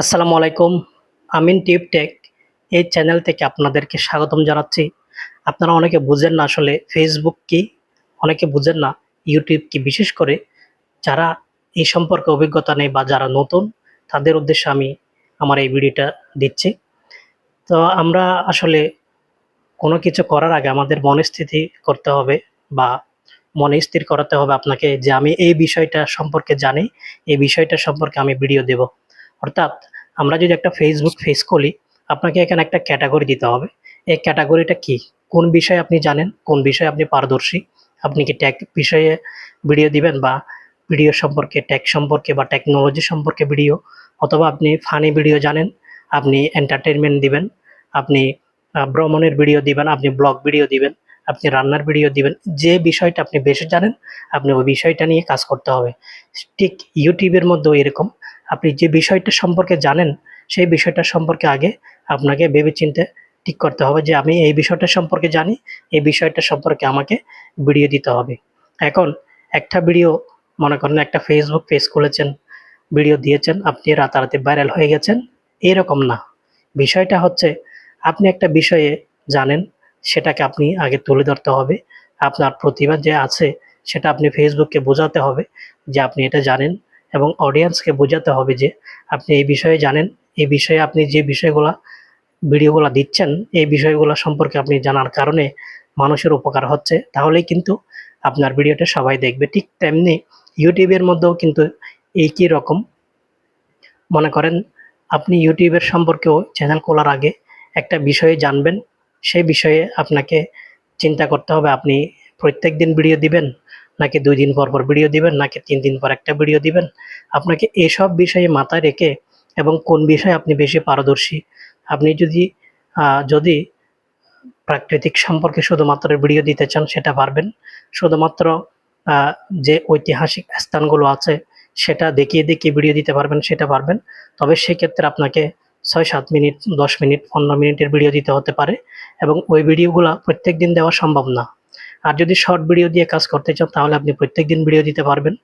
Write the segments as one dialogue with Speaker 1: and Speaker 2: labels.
Speaker 1: আসসালামু আলাইকুম। আমিন টিপ টেক এই চ্যানেল থেকে আপনাদেরকে স্বাগতম জানাচ্ছি। আপনারা অনেকে বুঝেন না আসলে ফেসবুক কি, অনেকে বুঝেন না ইউটিউব কি। বিশেষ করে যারা এই সম্পর্কে অভিজ্ঞতা নেই বা যারা নতুন, তাদের উদ্দেশ্যে আমি আমার এই ভিডিওটা দিচ্ছি। তো আমরা আসলে কোনো কিছু করার আগে আমাদের মনস্থিতি করতে হবে বা মনে স্থির করাতে হবে আপনাকে যে আমি এই বিষয়টা সম্পর্কে জানি, এই বিষয়টা সম্পর্কে আমি ভিডিও দেব। অর্থাৎ আমরা যদি একটা ফেসবুক ফেস খুলি আপনাকে এখানে একটা ক্যাটাগরি দিতে হবে। এই ক্যাটাগরিটা কি? কোন বিষয়ে আপনি জানেন? কোন বিষয়ে আপনি পারদর্শী? আপনি কি ট্যাগ বিষয়ে ভিডিও দিবেন বা ভিডিও সম্পর্কে ট্যাগ সম্পর্কে বা টেকনোলজি সম্পর্কে ভিডিও অথবা আপনি ফানি ভিডিও জানেন, আপনি এন্টারটেনমেন্ট দিবেন, আপনি ভ্রমণের ভিডিও দিবেন, আপনি ব্লগ ভিডিও দিবেন, আপনি রান্নার ভিডিও দিবেন, যে বিষয়টা আপনি বেশি জানেন, আপনি ওই বিষয়টা নিয়ে কাজ করতে হবে। ঠিক ইউটিউবের মধ্যেও এরকম। আপনি যে বিষয়টা সম্পর্কে জানেন, সেই বিষয়টা সম্পর্কে আগে আপনাকে ভেবেচিন্তে ঠিক করতে হবে যে আমি এই বিষয়টা সম্পর্কে জানি, এই বিষয়টা সম্পর্কে আমাকে ভিডিও দিতে হবে। এখন একটা ভিডিও, মনে করেন একটা ফেসবুক পেজ খুলেছেন, ভিডিও দিয়েছেন, আপনি রাতারাতি ভাইরাল হয়ে গেছেন, এরকম না। বিষয়টা হচ্ছে, আপনি একটা বিষয়ে জানেন, সেটাকে আপনি আগে তুলে ধরতে হবে। আপনার প্রতিভা যে আছে, সেটা আপনি ফেসবুককে বোঝাতে হবে যে আপনি এটা জানেন এবং অডিয়েন্সকে বোঝাতে হবে যে আপনি এই বিষয়ে জানেন, এই বিষয়ে আপনি যে বিষয়গুলা, ভিডিওগুলো দিচ্ছেন, এই বিষয়গুলো সম্পর্কে আপনি জানার কারণে মানুষের উপকার হচ্ছে, তাহলেই কিন্তু আপনার ভিডিওটা সবাই দেখবে। ঠিক তেমনি ইউটিউবের মধ্যেও কিন্তু একই রকম। মনে করেন, আপনি ইউটিউবের সম্পর্কেও চ্যানেল খোলার আগে একটা বিষয়ে জানবেন, সেই বিষয়ে আপনাকে চিন্তা করতে হবে, আপনি প্রত্যেক দিন ভিডিও দিবেন নাকি দুই দিন পর পর ভিডিও দিবেন, নাকি তিন দিন পর একটা ভিডিও দিবেন? আপনাকে এসব বিষয়ে মাথায় রেখে এবং কোন বিষয়ে আপনি বেশি পারদর্শী? আপনি যদি যদি প্রাকৃতিক সম্পর্কে শুধুমাত্র ভিডিও দিতে চান, সেটা পারবেন। শুধুমাত্র যে ঐতিহাসিক স্থানগুলো আছে, সেটা দেখিয়ে দেখিয়ে ভিডিও দিতে পারবেন, সেটা পারবেন। তবে সেক্ষেত্রে আপনাকে ছয় সাত মিনিট, দশ মিনিট, পনেরো মিনিটের ভিডিও দিতে হতে পারে এবং ওই ভিডিওগুলো প্রত্যেক দিন দেওয়া সম্ভব না। আর যদি শর্ট ভিডিও দিয়ে কাজ করতে চান তাহলে আপনি প্রত্যেক দিন ভিডিও দিতে পারবেন।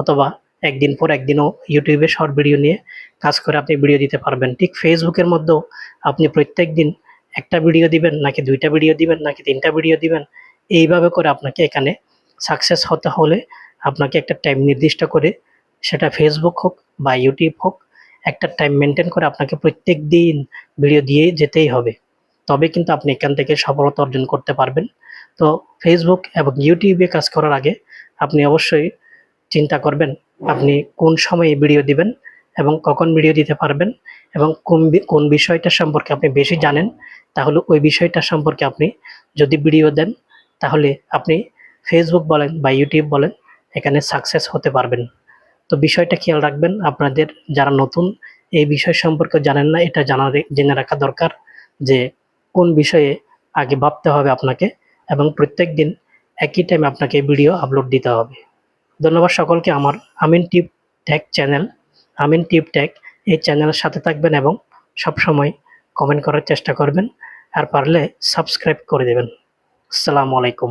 Speaker 1: অথবা একদিন পর একদিনও ইউটিউবে শর্ট ভিডিও নিয়ে কাজ করে আপনি ভিডিও দিতে পারবেন। ঠিক ফেসবুকের মধ্যেও আপনি প্রত্যেক দিন একটা ভিডিও দিবেন, নাকি দুইটা ভিডিও দিবেন, নাকি তিনটা ভিডিও দিবেন, এইভাবে করে আপনাকে এখানে সাকসেস হতে হলে আপনাকে একটা টাইম নির্দিষ্ট করে সেটা ফেসবুক হোক বা ইউটিউব হোক, একটা টাইম মেনটেন করে আপনাকে প্রত্যেক দিন ভিডিও দিয়ে যেতেই হবে। তবে কিন্তু আপনি এখান থেকে সফলতা অর্জন করতে পারবেন। তো ফেসবুক এবং ইউটিউবে কাজ করার আগে আপনি অবশ্যই চিন্তা করবেন, আপনি কোন সময়ে ভিডিও দিবেন এবং কখন ভিডিও দিতে পারবেন এবং কোন কোন বিষয়টা সম্পর্কে আপনি বেশি জানেন, তাহলে ওই বিষয়টা সম্পর্কে আপনি যদি ভিডিও দেন, তাহলে আপনি ফেসবুক বলেন বা ইউটিউব বলেন, এখানে সাকসেস হতে পারবেন। তো বিষয়টা খেয়াল রাখবেন, আপনাদের যারা নতুন এই বিষয় সম্পর্কে জানেন না, এটা জানা জেনে রাখা দরকার যে কোন বিষয়ে আগে ভাবতে হবে আপনাকে। এবং প্রত্যেক দিন একই টাইমে আপনাকে ভিডিও আপলোড দিতে হবে। ধন্যবাদ সকলকে আমার আমিন টিপ ট্যাক চ্যানেল আমিন টিপ ট্যাক এই চ্যানেলের সাথে থাকবেন এবং সবসময় কমেন্ট করার চেষ্টা করবেন। আর পারলে সাবস্ক্রাইব করে দেবেন। আসসালামু আলাইকুম।